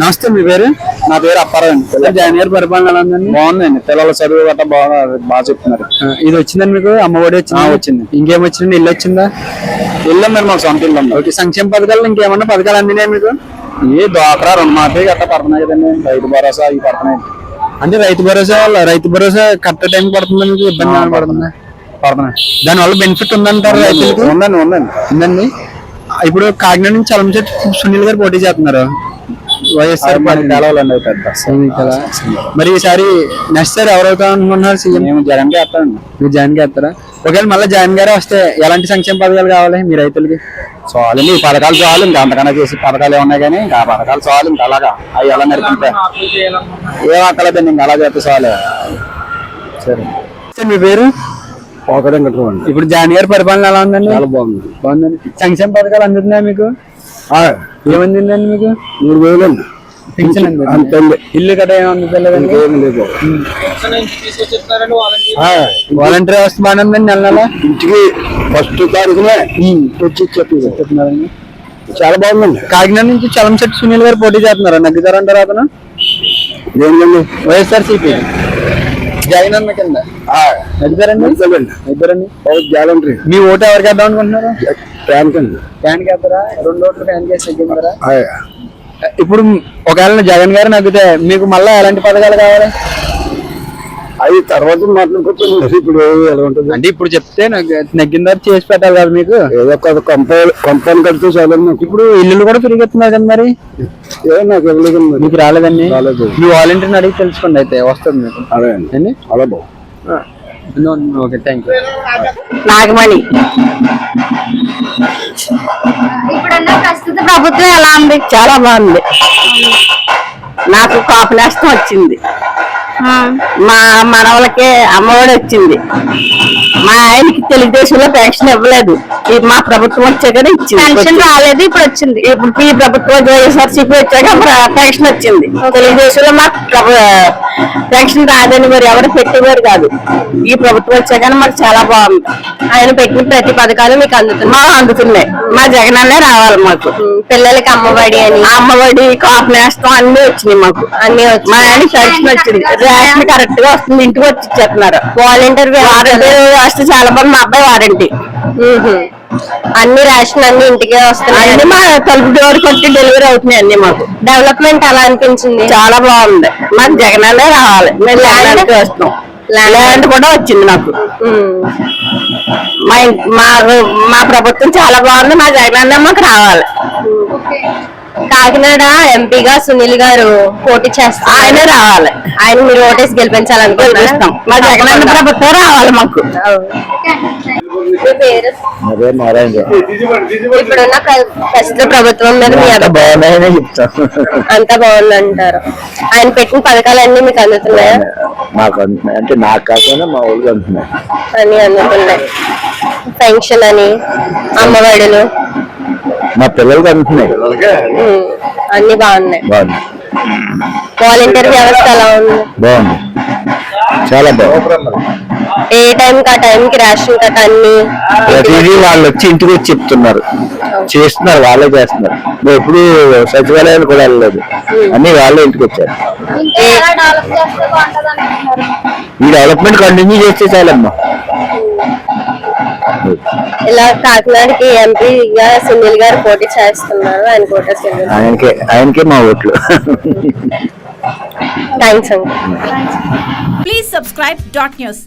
నమస్తే మీ పేరు? నా పేరు అప్పారావు అండి. గారి పరిపాలన బాగుందండి పిల్లల చదువు గట్రా బాగా బాగా చెప్తున్నారు. ఇది వచ్చిందండి మీకు? అమ్మఒడి వచ్చింది? వచ్చింది. ఇంకేం వచ్చిందండి? ఇల్లు వచ్చిందా? ఇల్లు మరి మాకు సొంత ఇల్లు ఓకే సంక్షేమ పథకాలు ఇంకేమన్నా పథకాలు అందినాయి మీకు? ఏ డ్వాక్రా రుణమాఫీ గట్రా పడుతున్నాయి కదండి. రైతు భరోసా ఇవి పడుతున్నాయి. అంటే రైతు భరోసా వల్ల రైతు భరోసా కరెక్ట్ టైం పడుతుందా మీకు? ఇబ్బంది ఏమైనా పడుతుందా? పడుతున్నాయి. దాని వల్ల బెనిఫిట్ ఉందంటారు రైతులకు? ఉందండి ఉందండి. ఉందండి. ఇప్పుడు కాకినాడ నుంచి చలమచెట్ సునీల్ గారు పోటీ చేస్తున్నారు. వైఎస్ఆర్. మరి ఈసారి నెక్స్ట్ సార్ ఎవరవుతా అనుకుంటున్నారు సీఎం? మేము జగన్ వేస్తామండి. మీరు జాయిన్ చేస్తారా ఒకవేళ మళ్ళీ జాయిన్ గారే వస్తే ఎలాంటి సంక్షేమ పథకాలు కావాలి మీ రైతులకి? చాలండి ఈ పథకాలు చాలు ఇంకా అంతకన్నా చేసి పథకాలు ఏమన్నాయి కానీ ఇంకా ఆ పథకాలు చాలు ఇంకా అలాగా. అవి ఎలా నడిపితే ఏం అక్కలేదండి ఇంకా అలా చేస్తే చాలు. సరే. సార్ మీ పేరు? ఒకటే కట్టుకోండి ఇప్పుడు జాయిన్ గారి పరిపాలన ఎలా ఉందండి? చాలా బాగుంది. బాగుందండి. సంక్షేమ పథకాలు అందుతున్నాయా మీకు? ఏమందిందండి మీకు? మూడు వేలండి. పెన్షన్ అంతే ఇల్లు కట్ట వాలంటీర్ వ్యవస్థ ఉందండి నెల నెల? ఇంటికి ఫస్ట్ తారీఖునే వచ్చి చెప్పి చెప్తున్నారండి చాలా బాగుందండి. కాకినాడ నుంచి చలంశెట్టి సునీల్ గారు పోటీ చేస్తున్నారు? నగ్గుతారంటారు అతను? ఏంటండి? వైఎస్ఆర్ సిపి జగన్ అన్న కింద. నగ్గుతారండి? గ్యాలంటరీ మీ ఓటు ఎవరికి వేద్దాం అనుకుంటున్నారు? ట్యాంక్ అండి ఫ్యాన్ వేస్తారా రెండు ఓట్లు ఫ్యాన్ కేసు తగ్గిందరా ఇప్పుడు ఒకవేళ జగన్ గారు నగ్గితే మీకు మళ్ళీ ఎలాంటి పథకాలు కావాలి? అవి తర్వాత మాట్లాడుకుంటుంది ఇప్పుడు ఎలా ఉంటుంది? అంటే ఇప్పుడు చెప్తే నగ్గ- నగ్గిన తర్వాత చేసి పెట్టాలి కదా మీకు? ఏదో ఒక కంపౌండ్ కంపౌండ్ కడితే చాలా ఇప్పుడు ఇల్లులు కూడా పెరిగెత్తున్నారు కదా మరి? ఏదో నాకు ఇవ్వలేదు మీకు రాలేదండి? రాలేదు. మీ వాలంటీర్ని అడిగి తెలుసుకోండి అయితే వస్తుంది మీకు. అదే అండి. అండి అలా బాగు. Okay thank you Nagamani. ఇప్పుడున్న ప్రస్తుత ప్రభుత్వం ఎలా ఉంది? చాలా బాగుంది. నాకు కాపు నష్టం వచ్చింది. మా మనవలకి అమ్మఒడి వచ్చింది. మా ఆయనకి తెలుగుదేశంలో పెన్షన్ ఇవ్వలేదు. మా ప్రభుత్వం వచ్చాకనే ఇచ్చింది. పెన్షన్ రాలేదు ఇప్పుడు వచ్చింది. ఇప్పుడు ఈ ప్రభుత్వం వైఎస్ఆర్సీపీ వచ్చాక పెన్షన్ వచ్చింది. తెలుగుదేశంలో మాకు పెన్షన్ రాదని మరి ఎవరు పెట్టేవారు కాదు. ఈ ప్రభుత్వం వచ్చాక మాకు చాలా బాగుంది. ఆయన పెట్టిన ప్రతి పథకాలు మీకు అందుతున్నాయి. మాకు అందుతున్నాయి. మా జగన్ అన్నే రావాలి మాకు. పిల్లలకి అమ్మఒడి అని. అమ్మఒడి కాపు నేస్తం అన్ని వచ్చినాయి మాకు. అన్ని మా ఆయన పెన్షన్ వచ్చింది. రేషన్ కరెక్ట్గా వస్తుంది. ఇంటికి వచ్చి ఇచ్చేస్తున్నారు. వాలంటీర్ వస్తే చాలా బాగుంది మా అబ్బాయి వారంటీ అన్ని రేషన్ అన్ని ఇంటికే వస్తున్నాయి. అన్ని మా తలుపు డోర్ కొట్టి డెలివరీ అవుతున్నాయి అన్ని మాకు. డెవలప్మెంట్ ఎలా అనిపించింది? చాలా బాగుంది. మాకు జగనాలే రావాలి. మేము జగనానికి వస్తున్నాం. ల్యాండ్ కూడా వచ్చింది నాకు మా మా ప్రభుత్వం చాలా బాగుంది. మా జగనన్న మాకు రావాలి. కాకినాడ ఎంపీగా సునీల్ గారు పోటీ చేస్తారు. ఆయనే రావాలి. ఆయన మీరు ఓటేసి గెలిపించాలనుకుంటున్నారా? గెలిపిస్తాం మా జగనన్న ప్రభుత్వం రావాలి మాకు. ఇప్పుడున్న ప్ర- ప్రస్తుత ప్రభుత్వం మీద అంతా బాగుందంటారు. ఆయన పెట్టిన పథకాలన్నీ మీకు అందుతున్నాయా? అంటున్నాయి అంటే నాకు కాకుండా మా ఊళ్ళో అంటున్నాయి. అన్ని అందుతున్నాయి. పెన్షన్ అని అమ్మఒడులు. మా పిల్లలకి అంటున్నాయి. అన్ని బాగున్నాయి. బాగుంది వాలంటీర్ వ్యవస్థ ఎలా ఉంది? బాగుంది. చాలా బాగుంది. ఏ టైం కి ఆ టైం కి రేషన్ కట్ అన్ని? ప్రతిదీ వాళ్ళు వచ్చి ఇంటికి వచ్చి చెప్తున్నారు. చేస్తున్నారు వాళ్ళే చేస్తున్నారు. మేము ఎప్పుడు సచివాలయాలు కూడా వెళ్ళలేదు. అన్ని వాళ్ళే ఇంటికి వచ్చారు. ఈ డెవలప్మెంట్ కంటిన్యూ చేస్తే చాలమ్మా. ఇలా కాకినాడకి ఎంపీగా సునీల్ గారు పోటీ చేస్తున్నారు. ఆయన కోటేసి ఆయనకే ఆయనకే మా ఓట్లు. థ్యాంక్స్ అండి Please subscribe dot news.